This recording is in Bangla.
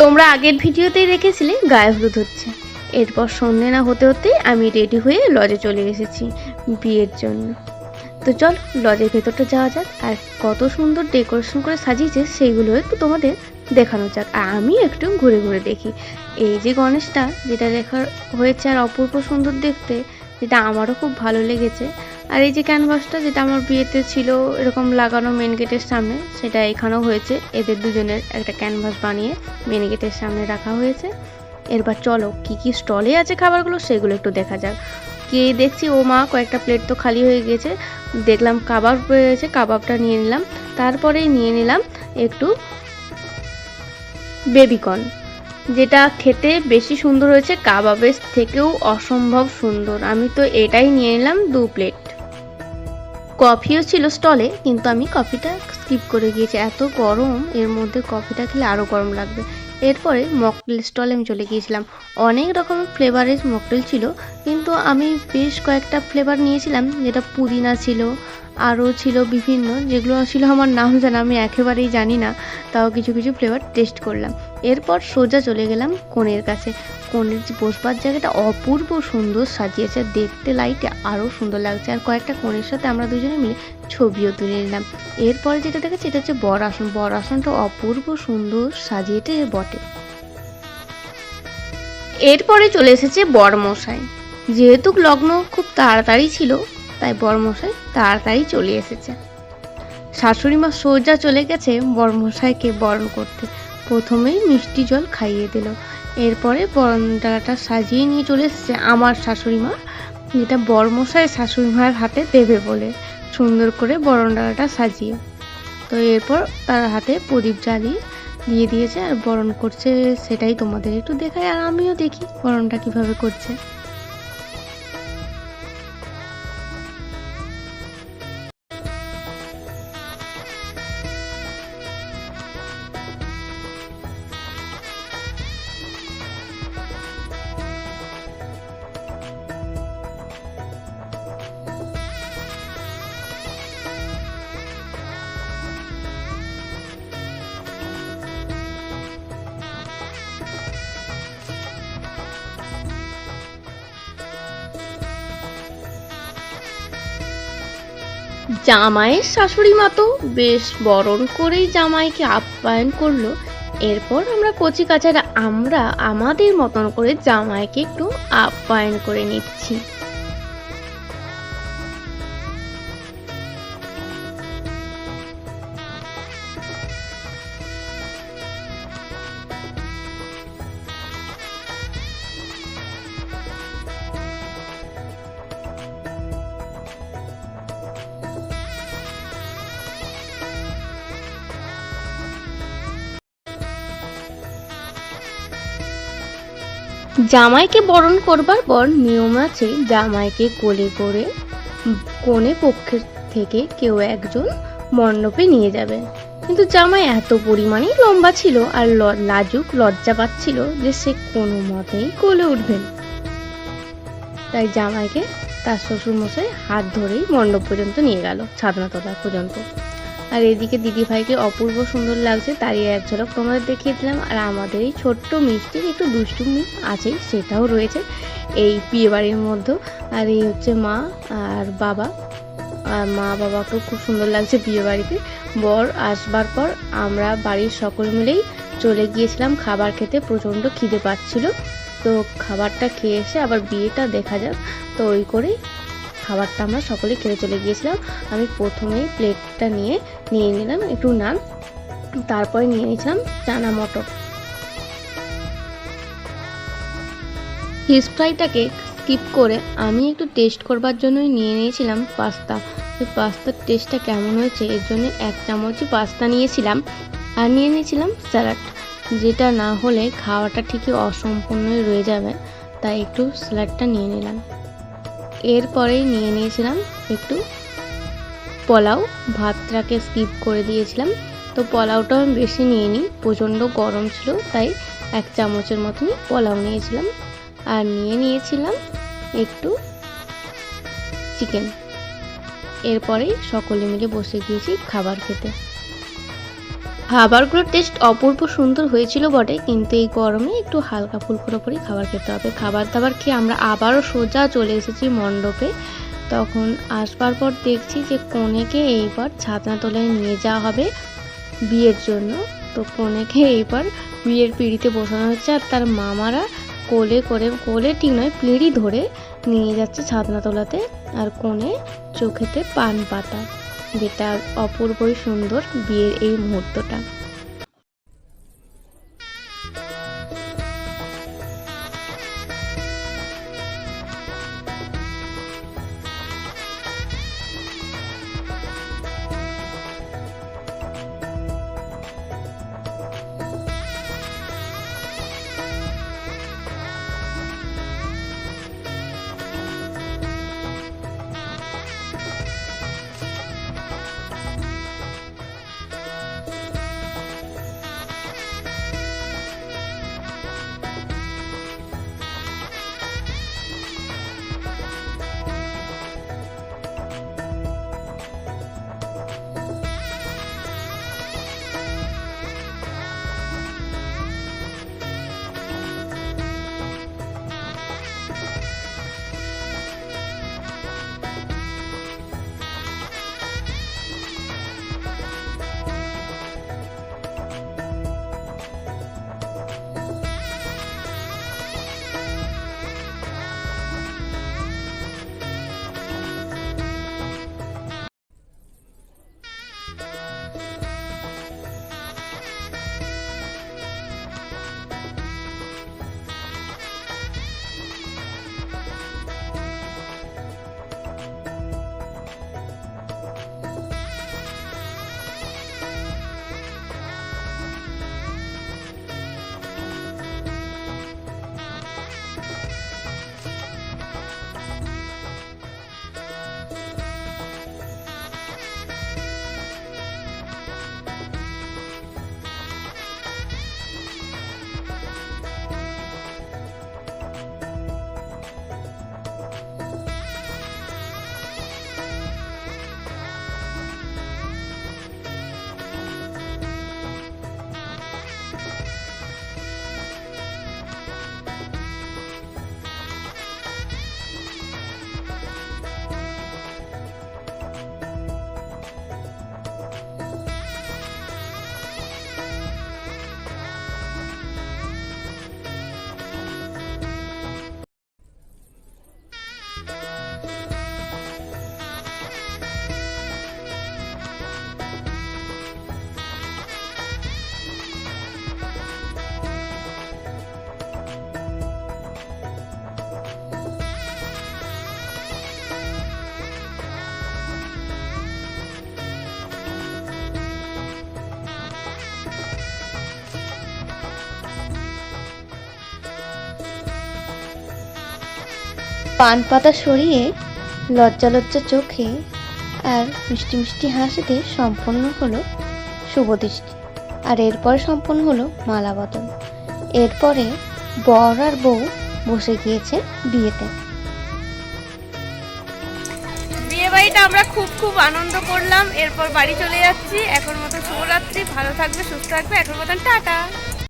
তোমরা আগের ভিডিওতেই দেখেছিলে গায়ে হলুদ হচ্ছে। এরপর সন্ধে না হতে হতে আমি রেডি হয়ে লজে চলে এসেছি বিয়ের জন্য। তো চল, লজের ভেতরটা যাওয়া যাক, আর কত সুন্দর ডেকোরেশন করে সাজিয়েছে সেইগুলো একটু তোমাদের দেখানো যাক। আর আমি একটু ঘুরে ঘুরে দেখি। এই যে গণেশটা, যেটা দেখার হয়েছে আর অপূর্ব সুন্দর দেখতে, যেটা আমারও খুব ভালো লেগেছে। আর এই যে ক্যানভাসটা যেটা আমার বিয়েতে ছিল, এরকম লাগানো মেন গেটের সামনে, সেটা এখানেও হয়েছে। এদের দুজনের একটা ক্যানভাস বানিয়ে মেন গেটের সামনে রাখা হয়েছে। এরপর চলো, কি কি স্টলে আছে খাবারগুলো সেগুলো একটু দেখা যাক। কে দেখছি, ও মা কয়েকটা প্লেট তো খালি হয়ে গেছে। দেখলাম কাবাব রয়েছে, কাবাবটা নিয়ে নিলাম। তারপরেই নিয়ে নিলাম একটু বেবিকর্ন যেটা খেতে বেশি সুন্দর হয়েছে, কাবাবের থেকেও অসম্ভব সুন্দর। আমি তো এটাই নিয়ে নিলাম দু প্লেট কফিও ছিল স্টলে, কিন্তু আমি কফিটা স্কিপ করে গিয়েছি। এত গরম, এর মধ্যে কফিটা খেলে আরও গরম লাগবে। এরপরে মকটেল স্টলে আমি চলে গিয়েছিলাম। অনেক রকমের ফ্লেভারের মকটেল ছিল, কিন্তু আমি বেশ কয়েকটা ফ্লেভার নিয়েছিলাম, যেটা পুদিনা ছিল আরও ছিল বিভিন্ন, যেগুলো ছিল আমার নাম জানা আমি একেবারেই জানি না, তাও কিছু কিছু ফ্লেভার টেস্ট করলাম। এরপর সোজা চলে গেলাম কনের কাছে। কনের যে বসবার জায়গাটা অপূর্ব সুন্দর সাজিয়েছে, দেখতে লাইটে আরও সুন্দর লাগছে। আর কয়েকটা কনের সাথে আমরা দুজনে মিলে ছবিও তুলে নিলাম। এরপরে যেটা দেখাচ্ছে, এটা হচ্ছে বর আসন। বর আসনটা অপূর্ব সুন্দর সাজিয়েছে বটে। এরপরে চলে এসেছে বরমশাই। যেহেতু লগ্ন খুব তাড়াতাড়ি ছিল তাই বরমশাই তাড়াতাড়ি চলে এসেছে। শাশুড়ি মা সোজা চলে গেছে বরমশাইকে বরণ করতে। প্রথমেই মিষ্টি জল খাইয়ে দিল। এরপরে বরণ ডালাটা সাজিয়ে নিয়ে চলে এসেছে আমার শাশুড়ি মা, যেটা বরমশাই শাশুড়ি মায়ের হাতে দেবে বলে সুন্দর করে বরণ ডালাটা সাজিয়ে। তো এরপর তার হাতে প্রদীপ জ্বালিয়ে দিয়ে দিয়েছে আর বরণ করছে, সেটাই তোমাদের একটু দেখায় আর আমিও দেখি বরণটা কীভাবে করছে। জামাইয়ের শাশুড়ি মা তো বেশ বরণ করেই জামাইকে আপ্যায়ন করল। এরপর আমরা কচি কাচারা আমরা আমাদের মতন করে জামাইকে একটু আপ্যায়ন করে নিচ্ছি। জামাইকে বরণ করবার পর নিয়ম আছে, জামাইকে কোলে করে, কোণে পক্ষের থেকে কেউ একজন মণ্ডপে নিয়ে যাবে। কিন্তু জামাই এত পরিমাণেই লম্বা ছিল আর লাজুক লজ্জা পাচ্ছিল যে সে কোনো মতেই কোলে উঠবেন তাই জামাইকে তার শ্বশুর মশাই হাত ধরেই মণ্ডপ পর্যন্ত নিয়ে গেল, ছাদনাতলা পর্যন্ত। আর এদিকে দিদি ভাইকে অপূর্ব সুন্দর লাগছে, তারই এক ঝলক তোমাদের দেখিয়ে দিলাম। আর আমাদের এই ছোট্ট মিষ্টির একটু দুষ্টুমি আছেই, সেটাও রয়েছে এই বিয়ে বাড়ির মধ্যে আর এই হচ্ছে মা আর বাবা। আর মা বাবাকেও খুব সুন্দর লাগছে বিয়ে বাড়িতে বর আসবার পর আমরা বাড়ির সকল মিলেই চলে গিয়েছিলাম, খাবার খেতে প্রচণ্ড খিদে পাচ্ছিল। তো খাবারটা খেয়ে এসে আবার বিয়েটা দেখা যাক। তো ওই করেই খাবারটা আমরা সকলে খেতে চলে গিয়েছিলাম। আমি প্রথমেই প্লেটটা নিয়ে নিয়ে নিলাম একটু নান, তারপরে নিয়ে নিয়েছিলাম চানা মটর। ফিশ ফ্রাইটাকে স্কিপ করে আমি একটু টেস্ট করবার জন্যই নিয়ে নিয়েছিলাম পাস্তা। পাস্তার টেস্টটা কেমন হয়েছে, এর জন্য এক চামচই পাস্তা নিয়েছিলাম আর নিয়ে নিয়েছিলাম স্যালাড যেটা না হলে খাওয়াটা ঠিকই অসম্পূর্ণই রয়ে যাবে, তাই একটু স্যালাডটা নিয়ে নিলাম। এরপরেই নিয়ে নিয়েছিলাম একটু পোলাও। ভাতটাকে স্কিপ করে দিয়েছিলাম। তো পোলাওটা আমি বেশি নিয়ে নিই প্রচণ্ড গরম ছিল, তাই এক চামচের মতনই পোলাও নিয়েছিলাম। আর নিয়ে নিয়েছিলাম একটু চিকেন এরপরেই সকলে মিলে বসে গিয়েছি খাবার খেতে। খাবারগুলোর টেস্ট অপূর্ব সুন্দর হয়েছিল বটে, কিন্তু এই গরমে একটু হালকা ফুলকো করে খাবার খেতে হবে। খাবার দাবার খেয়ে আমরা আবারও সোজা চলে এসেছি মণ্ডপে। তখন আসবার পর দেখছি যে কনেকে এইবার ছাতনা তলায় নিয়ে যাওয়া হবে বিয়ের জন্য। তো কনেকে এইবার বিয়ের পিঁড়িতে বসানো হচ্ছে আর তার মামারা কোলে করে, কোলে ঠিক নয়, পিঁড়ি ধরে নিয়ে যাচ্ছে ছাতনা তলাতে আর কোণে চোখেতে পান পাতা যেটা অপূর্বই সুন্দর বিয়ের এই মুহূর্তটা। পান পাতা সরিয়ে লজ্জা লজ্জা চোখে আর মিষ্টি মিষ্টি হাসিতে সম্পন্ন হলো শুভদৃষ্টি। আর এরপর সম্পন্ন হলো মালা বদল এরপরে বর আর বউ বসে গিয়েছে বিয়েতে। বিয়ে বাড়িটা আমরা খুব খুব আনন্দ করলাম। এরপর বাড়ি চলে যাচ্ছি। এখন মতো শুভরাত্রি। ভালো থাকবে, সুস্থ থাকবে। এখন মতন টাটা।